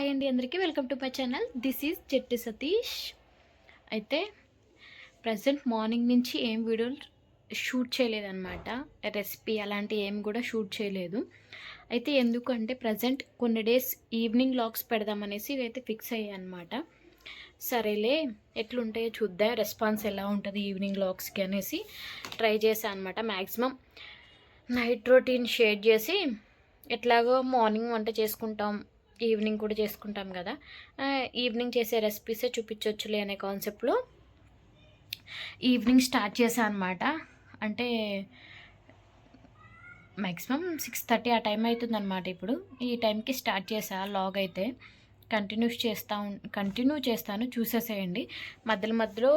Hi అండి అందరికీ. Welcome to my channel. This is Jetti Satish. అయితే ప్రజెంట్ మార్నింగ్ నుంచి ఏం వీడియోలు షూట్ చేయలేదన్నమాట. రెసిపీ అలాంటి ఏం కూడా షూట్ చేయలేదు. అయితే ఎందుకంటే ప్రజెంట్ కొన్ని డేస్ ఈవినింగ్ లాగ్స్ పెడదామనేసి అయితే ఫిక్స్ అయ్యాయి అనమాట సరేలే ఎట్లుంటాయో చూద్దాం రెస్పాన్స్ ఎలా ఉంటుంది ఈవినింగ్ లాగ్స్కి అనేసి ట్రై చేశాను అనమాట మ్యాక్సిమం నైట్ రొటీన్ షేర్ చేసి ఎట్లాగో మార్నింగ్ వంట చేసుకుంటాం ఈవినింగ్ కూడా చేసుకుంటాం కదా. ఈవినింగ్ చేసే రెసిపీసే చూపించవచ్చులే అనే కాన్సెప్ట్లో ఈవినింగ్ స్టార్ట్ చేశాను అనమాట అంటే మ్యాక్సిమం సిక్స్ థర్టీ ఆ టైం అవుతుందన్నమాట ఇప్పుడు. ఈ టైంకి స్టార్ట్ చేసా లాగ్ అయితే. కంటిన్యూస్ చేస్తా కంటిన్యూ చేస్తాను చూసేసేయండి. మధ్యలో మధ్యలో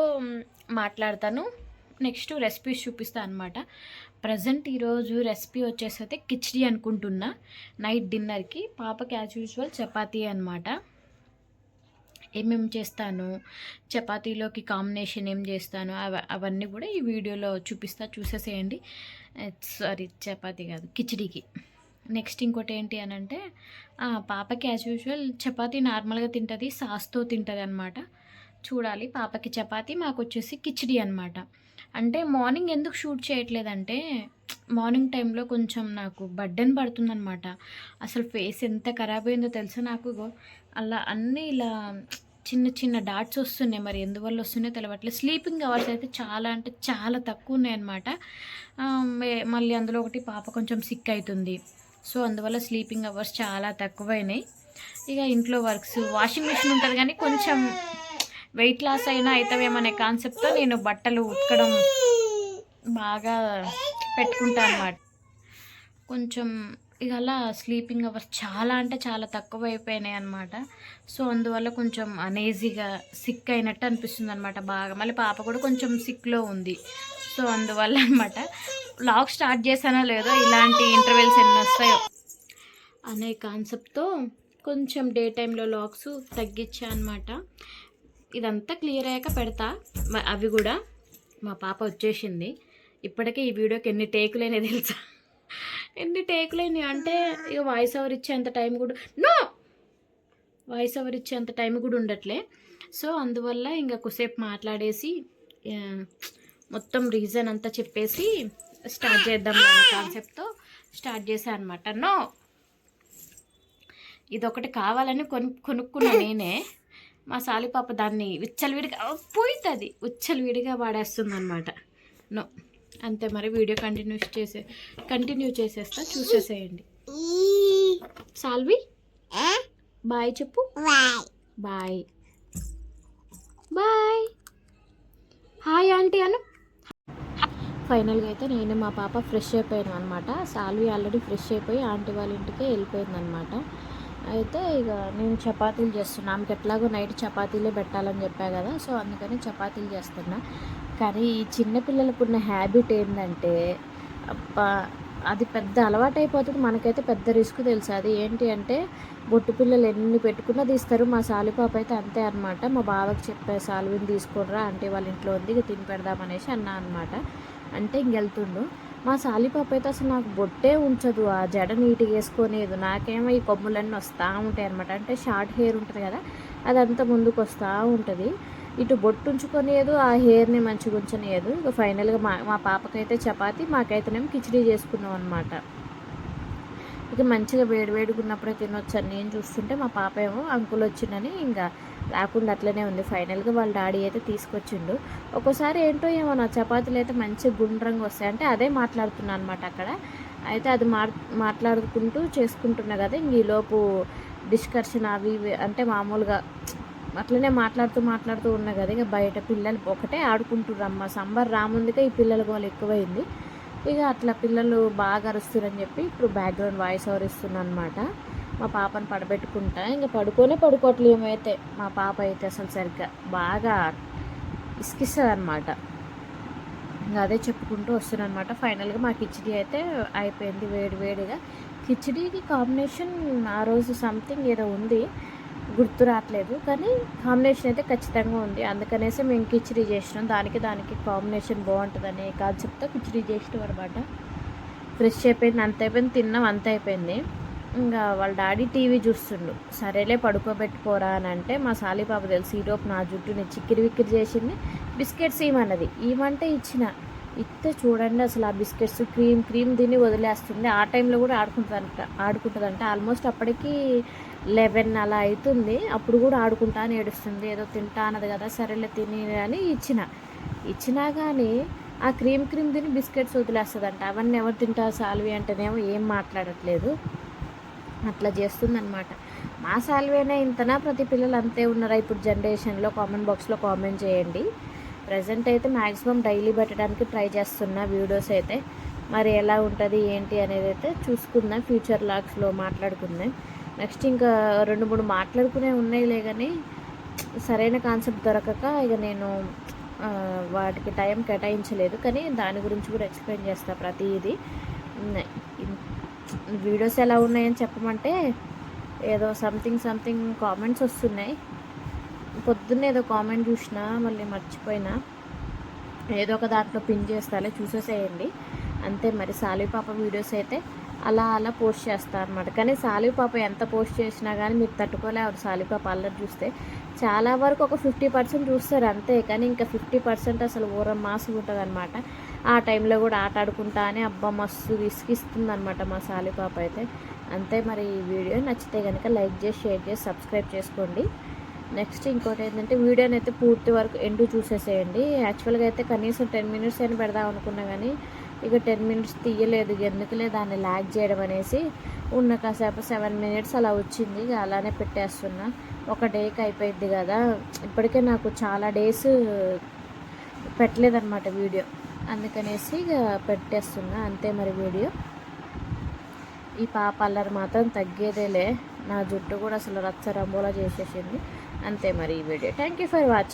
మాట్లాడతాను. నెక్స్ట్ రెసిపీస్ చూపిస్తాను అనమాట ప్రజెంట్ ఈరోజు రెసిపీ వచ్చేసి అయితే అనుకుంటున్నా. నైట్ డిన్నర్కి పాపకి యాజ్ యూజువల్ చపాతీ అనమాట ఏమేమి చేస్తాను చపాతీలోకి కాంబినేషన్ ఏం చేస్తాను అవ అవన్నీ కూడా ఈ వీడియోలో చూపిస్తా చూసేసేయండి. Eh, సారీ చపాతీ కాదు కిచడీకి. నెక్స్ట్ ఇంకోటి ఏంటి అని అంటే పాపకి యాజ్ యూజువల్ చపాతీ నార్మల్గా తింటుంది సాస్తో తింటుంది అనమాట చూడాలి. పాపకి చపాతి మాకు వచ్చేసి కిచిడి అనమాట అంటే మార్నింగ్ ఎందుకు షూట్ చేయట్లేదంటే మార్నింగ్ టైంలో కొంచెం నాకు బడ్డెన్ పడుతుందనమాట అసలు ఫేస్ ఎంత ఖరాబ్ అయిందో తెలుసా నాకు అలా అన్నీ ఇలా చిన్న చిన్న డాట్స్ వస్తున్నాయి మరి ఎందువల్ల వస్తున్నాయో తెలవట్లేదు. స్లీపింగ్ అవర్స్ అయితే చాలా అంటే చాలా తక్కువ ఉన్నాయన్నమాట. ఆ, మళ్ళీ అందులో ఒకటి పాప కొంచెం సిక్ అవుతుంది సో అందువల్ల స్లీపింగ్ అవర్స్ చాలా తక్కువైనాయి. ఇక ఇంట్లో వర్క్స్ వాషింగ్ మిషన్ ఉంటుంది కానీ కొంచెం వెయిట్ లాస్ అయినా అవుతావేమనే కాన్సెప్ట్తో నేను బట్టలు ఉతకడం బాగా పెట్టుకుంటా అనమాట కొంచెం ఇక అలా స్లీపింగ్ అవర్స్ చాలా అంటే చాలా తక్కువ అయిపోయినాయి అనమాట సో అందువల్ల కొంచెం అనేజీగా సిక్ అయినట్టు అనిపిస్తుంది అనమాట బాగా. మళ్ళీ పాప కూడా కొంచెం సిక్లో ఉంది. సో అందువల్ల అనమాట లాగ్ స్టార్ట్ చేశానో లేదో ఇలాంటి ఇంటర్వెల్స్ ఎన్ని వస్తాయో అనే కాన్సెప్ట్తో కొంచెం డే టైంలో లాగ్స్ తగ్గించా అనమాట ఇదంతా క్లియర్ అయ్యాక పెడతా. అవి కూడా మా పాప వచ్చేసింది. ఇప్పటికే ఈ వీడియోకి ఎన్ని టేకులైనా తెలుసా? ఎన్ని టేకులైనాయి అంటే ఇక వాయిస్ ఓవర్ ఇచ్చేంత టైం కూడా నో వాయిస్ ఓవర్ ఇచ్చేంత టైం కూడా ఉండట్లే. సో అందువల్ల ఇంకా కొసేపు మాట్లాడేసి మొత్తం రీజన్ అంతా చెప్పేసి స్టార్ట్ చేద్దాం అనే కాన్సెప్ట్తో స్టార్ట్ చేశాను అనమాట నో ఇదొకటి కావాలని కొను కొనుక్కున్నా నేనే. మా సాలిపాప దాన్ని విచ్చలవిడిగా పోయితుంది. ఉచ్చలవిడిగా వాడేస్తుంది అనమాట నో. అంతే మరి వీడియో కంటిన్యూ చేసే కంటిన్యూ చేసేస్తా చూసేసేయండి. సాల్వి? బాయ్ చెప్పు. Bye. Bye. Hi aunty Anu. ఫైనల్గా అయితే నేను మా పాప ఫ్రెష్ అయిపోయాను అనమాట సాల్వి ఆల్రెడీ ఫ్రెష్ అయిపోయి ఆంటీ వాళ్ళ ఇంటికి వెళ్ళిపోయింది అనమాట అయితే ఇక నేను చపాతీలు చేస్తున్నా. ఆమెకి ఎట్లాగో నైట్ చపాతీలే పెట్టాలని చెప్పా కదా సో అందుకని చపాతీలు చేస్తున్నా. కానీ ఈ చిన్నపిల్లలకు ఉన్న హ్యాబిట్ ఏంటంటే అబ్బా అది పెద్ద అలవాటు అయిపోతుంది మనకైతే పెద్ద రిస్క్ తెలుసు. అది ఏంటి అంటే బొట్టు పిల్లలు ఎన్ని పెట్టుకున్నా తీస్తారు. మా సాలిపాప అయితే అంతే అనమాట మా బావకి చెప్పే సాల్విని తీసుకోనరా అంటే వాళ్ళ ఇంట్లో ఉంది ఇక తిని పెడదామనేసి అన్నా అనమాట అంటే ఇంకెళ్తుండు. మా సాలిపాప అయితే అసలు నాకు బొట్టే ఉంచదు. ఆ జడ నీట్గా వేసుకునేది. నాకేమో ఈ కొమ్ములన్నీ వస్తూ ఉంటాయి అనమాట అంటే షార్ట్ హెయిర్ ఉంటుంది కదా అదంతా ముందుకు వస్తూ ఉంటుంది. ఇటు బొట్టు ఉంచుకొనేదు ఆ హెయిర్ని మంచిగా ఉంచనేదు. ఇక ఫైనల్గా మా మా పాపకైతే చపాతి మాకైతేనేమో కిచిడీ చేసుకున్నాం అనమాట ఇక మంచిగా వేడి వేడిగా ఉన్నప్పుడే తినొచ్చు అని నేను చూస్తుంటే మా పాప ఏమో అంకుల్ వచ్చిందని ఇంకా రాకుండా అట్లనే ఉంది. ఫైనల్గా వాళ్ళ డాడీ అయితే తీసుకొచ్చిండు. ఒక్కోసారి ఏంటో ఏమో నా చపాతీలు అయితే మంచి గుండ్రంగా వస్తాయి. అంటే అదే మాట్లాడుతున్నా అనమాట అక్కడ. అయితే అది మా మాట్లాడుకుంటూ చేసుకుంటున్నా కదా ఇంక ఈలోపు డిస్కషన్ అవి ఇవి అంటే మామూలుగా అట్లనే మాట్లాడుతూ మాట్లాడుతూ ఉన్నా కదా ఇక బయట పిల్లలు ఒకటే ఆడుకుంటున్నారు అమ్మ. సంబర్ రాముందుకే ఈ పిల్లల గోలు ఎక్కువైంది. ఇక అట్లా పిల్లలు బాగా అరుస్తారని చెప్పి ఇప్పుడు బ్యాక్గ్రౌండ్ వాయిస్ ఓవర్ ఇస్తున్నాను అనమాట మా పాపను పడబెట్టుకుంటా. ఇంకా పడుకోనే పడుకోవట్లేదు ఏమైతే మా పాప అయితే అసలు సరిగ్గా బాగా ఇసుకిస్తుంది అనమాట ఇంకా అదే చెప్పుకుంటూ వస్తున్నాను అనమాట ఫైనల్గా మా కిచిడి అయితే అయిపోయింది వేడి వేడిగా. కిచిడీకి కాంబినేషన్ ఆ రోజు సంథింగ్ ఏదో ఉంది. గుర్తు రావట్లేదు. కానీ కాంబినేషన్ అయితే ఖచ్చితంగా ఉంది. అందుకనేసి మేము కిచ్డీ చేసినాం. దానికి దానికి కాంబినేషన్ బాగుంటుందని కాన్సెప్ట్తో కిచ్డీ చేసినాం అనమాట ఫ్రెష్ అయిపోయింది. అంత అయిపోయింది. తిన్నాం. అంత అయిపోయింది. ఇంకా వాళ్ళ డాడీ టీవీ చూస్తుండు. సరేలే పడుకోబెట్టుకోరా అని అంటే మా సాలిపాప తెలుసు. తెలిసి ఈరోపు నా జుట్టుని చిక్కిరి విక్కిరి చేసింది. బిస్కెట్స్ ఇవ్వమన్నది ఇవ్వమంటే ఇచ్చిన. ఇస్తే చూడండి అసలు ఆ బిస్కెట్స్. క్రీమ్ క్రీమ్ తిని వదిలేస్తుంది. ఆ టైంలో కూడా ఆడుకుంటుందంట ఆడుకుంటుందంట. ఆల్మోస్ట్ అప్పటికి లెవెన్ అలా అవుతుంది అప్పుడు కూడా ఆడుకుంటా అని ఏడుస్తుంది. ఏదో తింటా అన్నది కదా సరేలే తిని అని ఇచ్చిన. ఇచ్చినా కానీ ఆ క్రీమ్ క్రీమ్ తిని బిస్కెట్స్ వదిలేస్తుందంట. అవన్నీ ఎవరు తింటారు సాల్వి అంటేనేమో ఏం మాట్లాడట్లేదు. అట్లా చేస్తుందనమాట మా సాల్వేనే ఇంతనా? ప్రతి పిల్లలు అంతే ఉన్నారా? ఇప్పుడు జనరేషన్లో కామెంట్ బాక్స్లో కామెంట్ చేయండి. ప్రజెంట్ అయితే మ్యాక్సిమం డైలీ పెట్టడానికి ట్రై చేస్తున్నా వీడియోస్ అయితే. మరి ఎలా ఉంటుంది ఏంటి అనేది అయితే చూసుకుందాం ఫ్యూచర్ లాగ్స్లో మాట్లాడుకుందాం. నెక్స్ట్ ఇంకా రెండు మూడు మాట్లాడుకునే ఉన్నాయిలే కానీ సరైన కాన్సెప్ట్ దొరకక ఇక నేను వాటికి టైం కేటాయించలేదు. కానీ దాని గురించి కూడా ఎక్స్ప్లెయిన్ చేస్తా ప్రతిదీ. వీడియోస్ ఎలా ఉన్నాయని చెప్పమంటే ఏదో సంథింగ్ సంథింగ్ కామెంట్స్ వస్తున్నాయి. పొద్దున్న ఏదో కామెంట్ చూసినా మళ్ళీ మర్చిపోయినా ఏదో ఒక దాంట్లో పిన్ చేస్తాలే చూసేసేయండి. అంతే మరి సాలిపాప వీడియోస్ అయితే అలా అలా పోస్ట్ చేస్తా అనమాట కానీ సాలిపాప ఎంత పోస్ట్ చేసినా కానీ మీరు తట్టుకోలేరు సాలిపాప అల్లరి చూస్తే. చాలా వరకు ఒక ఫిఫ్టీ పర్సెంట్ చూస్తారు అంతే. కానీ ఇంకా ఫిఫ్టీ పర్సెంట్ అసలు ఊరం మాసి ఉంటుంది అనమాట ఆ టైంలో కూడా ఆట ఆడుకుంటా అని అబ్బా మస్తు విసిగిస్తుంది అనమాట మా సాలిపాప అయితే. అంతే మరి ఈ వీడియో నచ్చితే కనుక లైక్ చేసి షేర్ చేసి సబ్స్క్రైబ్ చేసుకోండి. నెక్స్ట్ ఇంకోటి ఏంటంటే వీడియోని అయితే పూర్తి వరకు ఎండు చూసేసేయండి. యాక్చువల్గా అయితే కనీసం టెన్ మినిట్స్ అయినా పెడదాం అనుకున్నా కానీ ఇక టెన్ మినిట్స్ తీయలేదు. ఎందుకులే దాన్ని ల్యాగ్ చేయడం అనేసి ఉన్న కాసేపు సెవెన్ మినిట్స్ అలా వచ్చింది. ఇక అలానే పెట్టేస్తున్నా. ఒక డేకి అయిపోయింది కదా. ఇప్పటికే నాకు చాలా డేస్ పెట్టలేదన్నమాట వీడియో. అందుకనేసి ఇక పెట్టేస్తున్నా. అంతే మరి వీడియో. ఈ పాప అల్లరి మాత్రం తగ్గేదేలే. నా జుట్టు కూడా అసలు రచ్చ రంబోలా చేసేసింది. అంతే మరి ఈ video. Thank you for watching